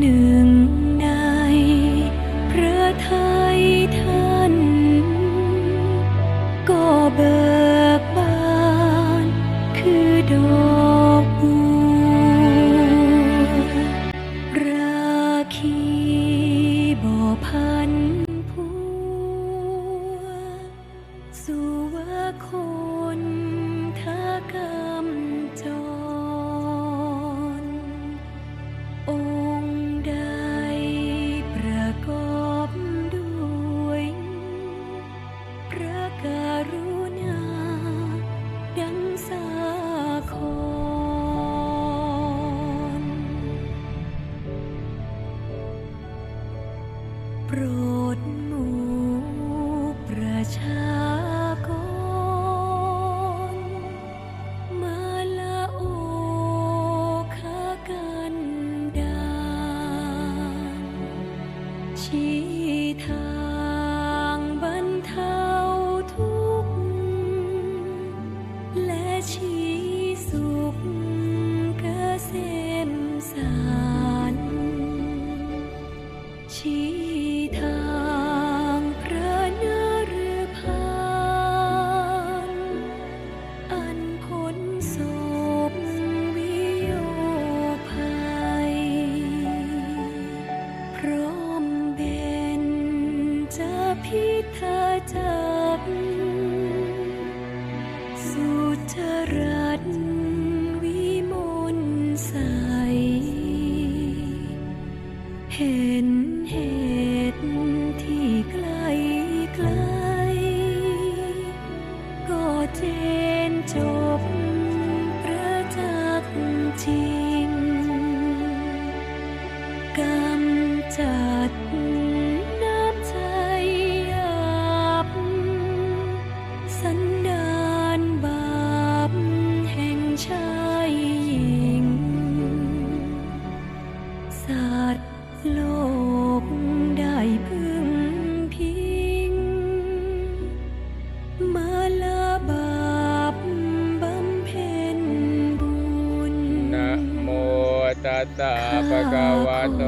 nước hey. ตตาปะกาวาโต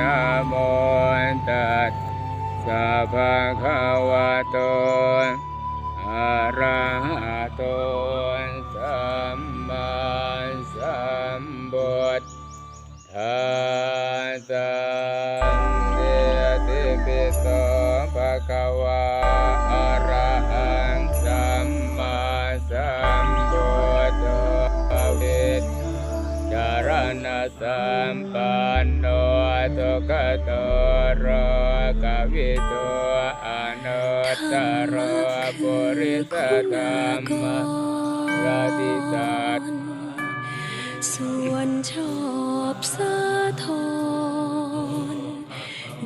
นะโมตัสสะภะคะวะโตอะระหะโต กตโรกวิโอนุตตรบุริสธรรมรติสัตส่วนชอบสะทอน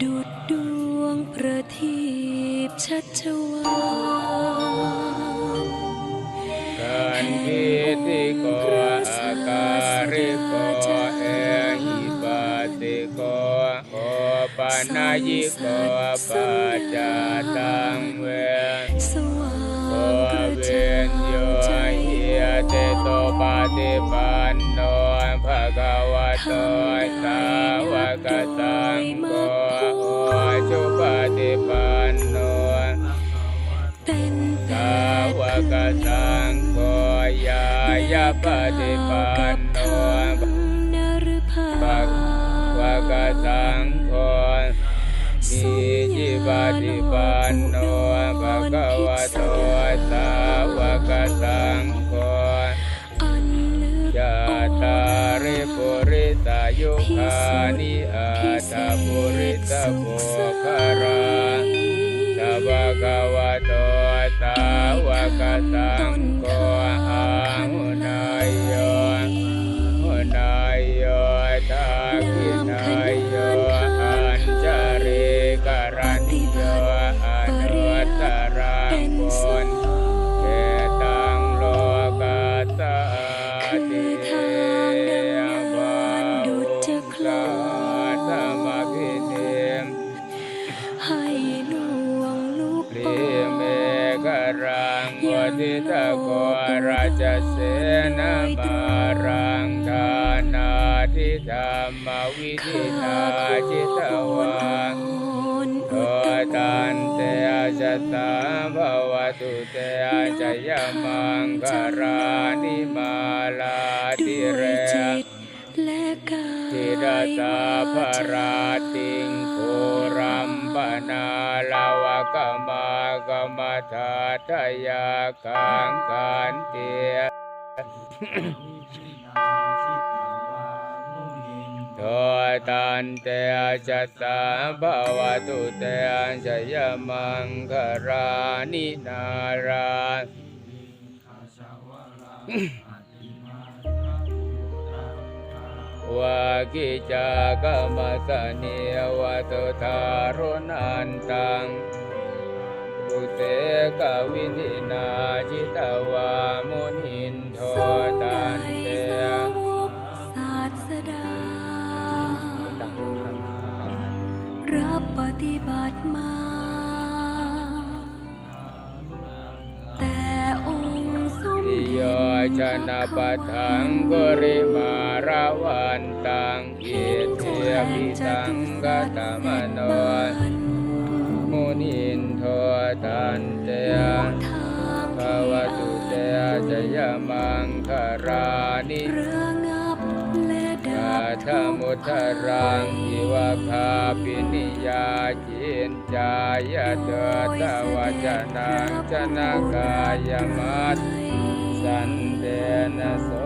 ดุดดวงประทีปชัดชวา นายิโกปัจจตังเวโกเวนโยเยเตโตปาติปันโนภะคะวะโตสาวกตังโกโอจุปาติปันโนสาวกตังโกยายาปฏิปัน ธิปันโนภะคะวะโตสาวกสังโฆจัตตาริปุริตายุคานิอาตาปุริสโภคาราสาวกวะโตตาวกสังโฆหังนายโย ราชเสนามารังทานาทิธรรมวิธินาจิตวังโอตันเตอาจตาภวตุเตอาจยมังคารานิมาลาด้ติเรจิตและกายทิรตาภราติง ปนาลาวกมากมทาทยาคังกันเตียโทตันเตาจตาภาวตุเตาจยมังครานินารา วากิจากรรมสเนียวตุทารุนันตังปุเตกวิธินาจิตวามุนินโททรงตัได้นเตสาวกศาสดารับปฏิบัติมา ชนะปะทังกุริมาราวันตังอิเทปิตังกัตมโนมุนินโทตันเตทาภาวตุเตจยมังคารานิเรืองับและดักาธมุทรังอิวะคาปินิยาจินจายเตตวจนังชนะกายมัตสัน เด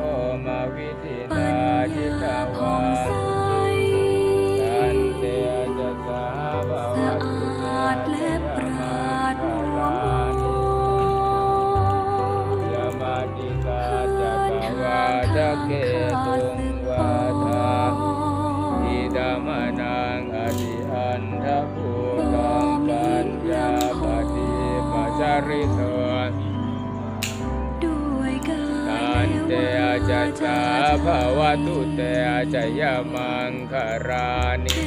ภาวะตุเตอาจยมังคารานิ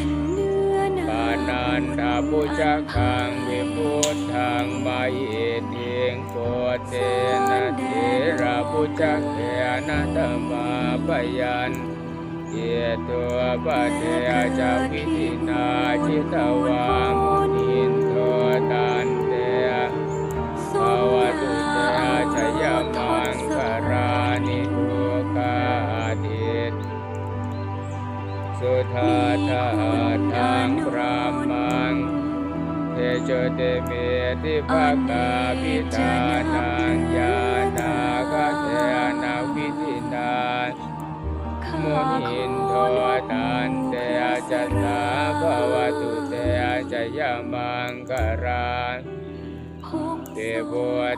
ปานันทาปุจคังวิพุทธังมาเอิทิงโกเตนะเทระปุจเกนะธรรมาปยันเยตัวปะเทอาจวิธินาจิตวามุ สุทาทาทางพรามังเตโชเตเมติภกาปิตานังญาณาคเทนาวิธินามุนินโทตันเตอาจตาภาวตุเตอาชยมังคาราพกเทโพ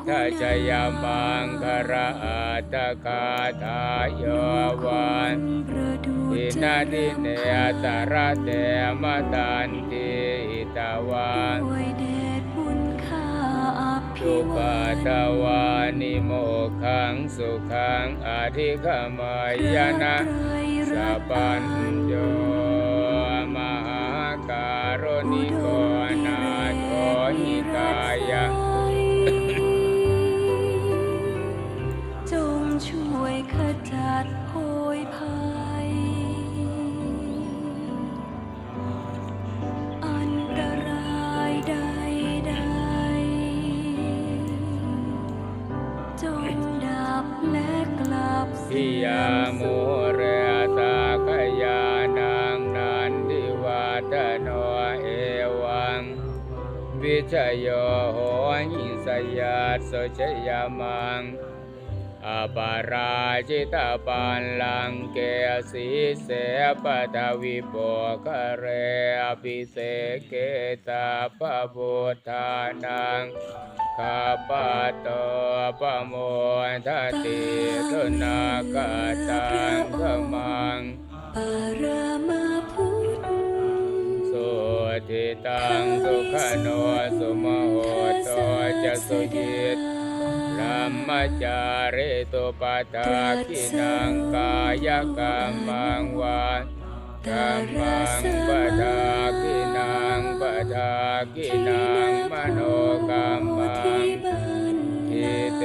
ทัชยมังคราอัตกาทายวาน อินาทิเนและอตระเตมาตันติอิตาวันวยเดชบุญคาอภิปาตวานิโมขังสุขังอธิขมายนะสัพพัญโย วิจโยโหหิสยาสชยามังอปาราชิตาปันลังเกสีเสปทวิโปคะเรอภิเสเกตาปะพุทธานังข้าปะโตปะโมทติตุนาคาตังขมังปารามา ทิตังสุขโนสุมโหโตจะสุยิตรัมมจาริตุปตาคินังกายกรรมังวากัมมังปทาคินังปทาคินังมโนกรรมังทิเต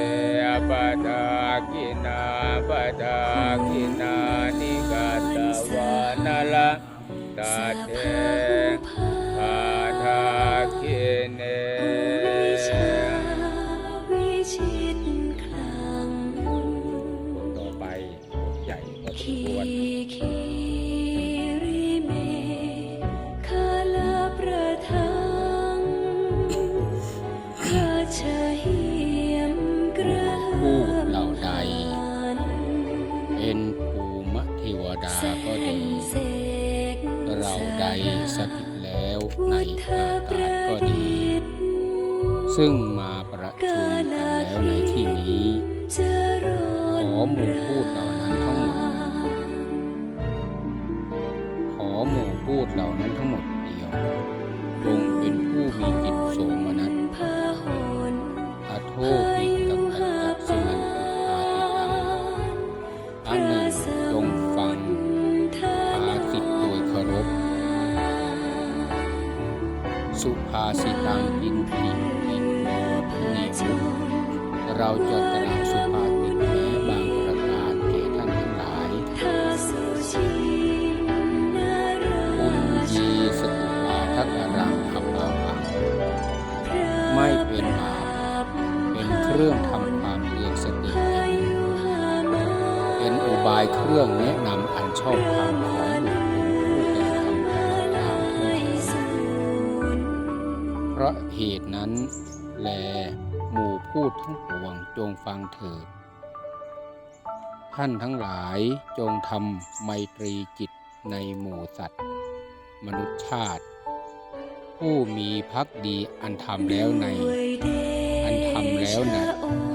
ปทาคินาปทาคินานิกาตวานละตาเท คิ ซึ่ง จะกล่าวสุภาษิตแม้บางประการแก่ท่านทั้งหลายทาสุชินาราบุญยีสตุปาทักอรังอัปปาปังไม่เป็นบาปเป็นเครื่องทำความเตือนสติพายุหามาเป็นอุบายเครื่องแนะนำอันชอบธรรมของบุคคลผู้กระทำตามทั้งหลายสูญเพราะเหตุนั้นแล หมู่พูดทั้งปวงจงฟังเถิด ท่านทั้งหลายจงทำไมตรีจิตในหมู่สัตว์ มนุษยชาติ ผู้มีพักดีอันทำแล้วใน อันทำแล้วในะ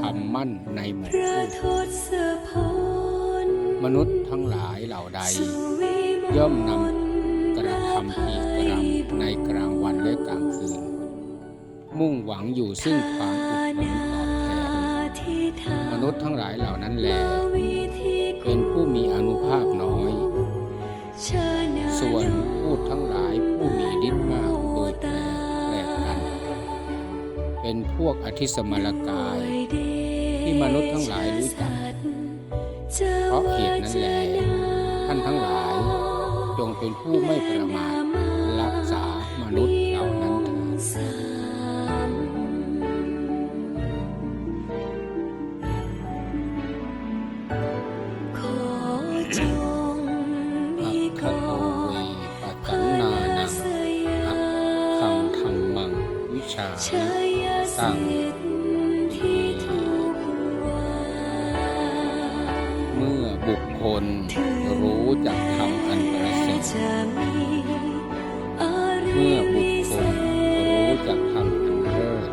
ทำมั่นในหมู่พระพูดทศพลมนุษย์ทั้งหลายเหล่าใด ย่อมนำกระทำพีกรรมในกลางวันและกลางคืน มุ่งหวังอยู่ซึ่งความ ษย์ทั้งหลายเหล่านั้นแล เป็นผู้มีอนุภาพน้อย ส่วนพูดทั้งหลายผู้มีฤทธิ์มากโดยแปลแปลกกัน เป็นพวกอธิสมรกาย ที่มนุษย์ทั้งหลายรู้จัก เพราะเหตุนั้นแล ท่านทั้งหลายจงเป็นผู้ไม่ประมาทรักษามนุษย์ อัมีคโตเวปัตตนนานังอัคคังธรรมัง วิชาชันะยตั้งสิทธิ์ที่ถูกวางเมื่อบุคคลรู้จักทำอันประเสริฐเมื่อบุคคลรู้จักทำอันเลิศ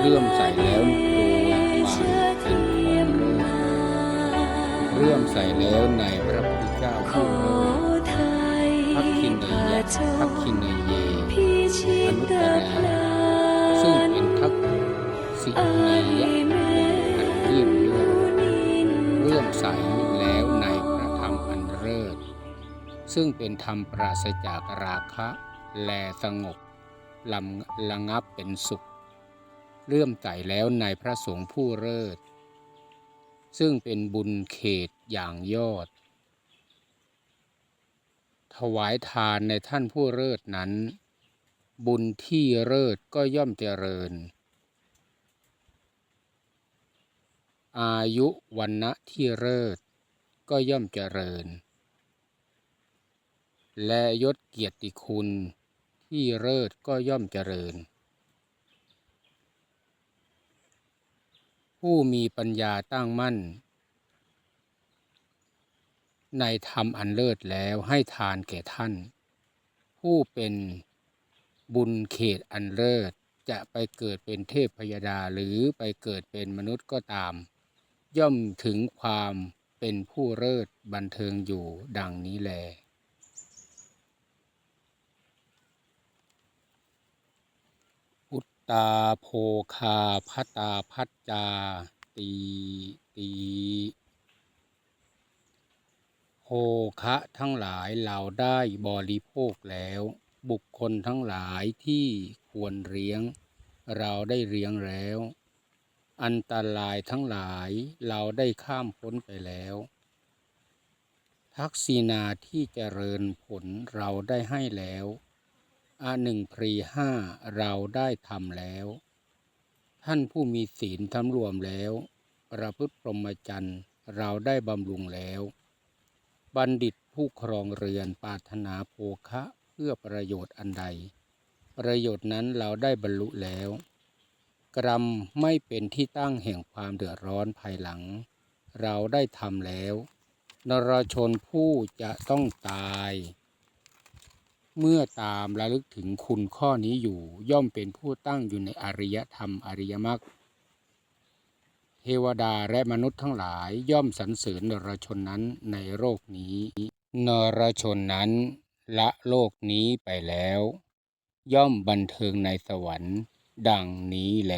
เลื่อมใสแล้ว แล้วในพระพุทธเจ้าขผู้อเลิศไทยพักคินเนยะพักคินเนยเยพิชิตตาพลาซึ่งเป็นทักษิเนยะบุคคลอันเยี่ยมยอดเลื่อมใสแล้วในพระธรรมอันเลิศซึ่งเป็นธรรมปราศจากราคะ แลสงบลำระงับเป็นสุข เลื่อมใสแล้วในพระสงฆ์ผู้เลิศ ซึ่งเป็นบุญเขตอย่างยอด ถวายทานในท่านผู้เลิศนั้น บุญที่เลิศก็ย่อมเจริญ อายุวันนะที่เลิศก็ย่อมเจริญ และยศเกียรติคุณที่เลิศก็ย่อมเจริญ ผู้มีปัญญาตั้งมั่น ในธรรมอันเลิศแล้วให้ทานแก่ท่าน ผู้เป็นบุญเขตอันเลิศจะไปเกิดเป็นเทพพยดาหรือไปเกิดเป็นมนุษย์ก็ตาม ย่อมถึงความเป็นผู้เลิศบันเทิงอยู่ดังนี้แล ตาโภคาพัตตาพัจจา ตีตีโภคะทั้งหลายเราได้บริโภคแล้ว บุคคลทั้งหลายที่ควรเลี้ยง เราได้เลี้ยงแล้ว อันตรายทั้งหลายเราได้ข้ามพ้นไปแล้ว ทักษิณาที่เจริญผลเราได้ให้แล้ว อาหนึ่งพรีห้าเราได้ทำแล้ว ท่านผู้มีศีลทำรวมแล้วประพฤติพรหมจรรย์เราได้บำรุงแล้ว บัณฑิตผู้ครองเรือนปาถนาโภคะเพื่อประโยชน์อันใด ประโยชน์นั้นเราได้บรรลุแล้ว กรรมไม่เป็นที่ตั้งแห่งความเดือดร้อนภายหลัง เราได้ทำแล้ว นรชนผู้จะต้องตาย เมื่อตามระลึกถึงคุณข้อนี้อยู่ย่อมเป็นผู้ตั้งอยู่ในอริยธรรมอริยมรรคเทวดาและมนุษย์ทั้งหลายย่อมสรรเสริญนรชนนั้นในโลกนี้ นรชนนั้นละโลกนี้ไปแล้ว ย่อมบันเทิงในสวรรค์ ดังนี้แล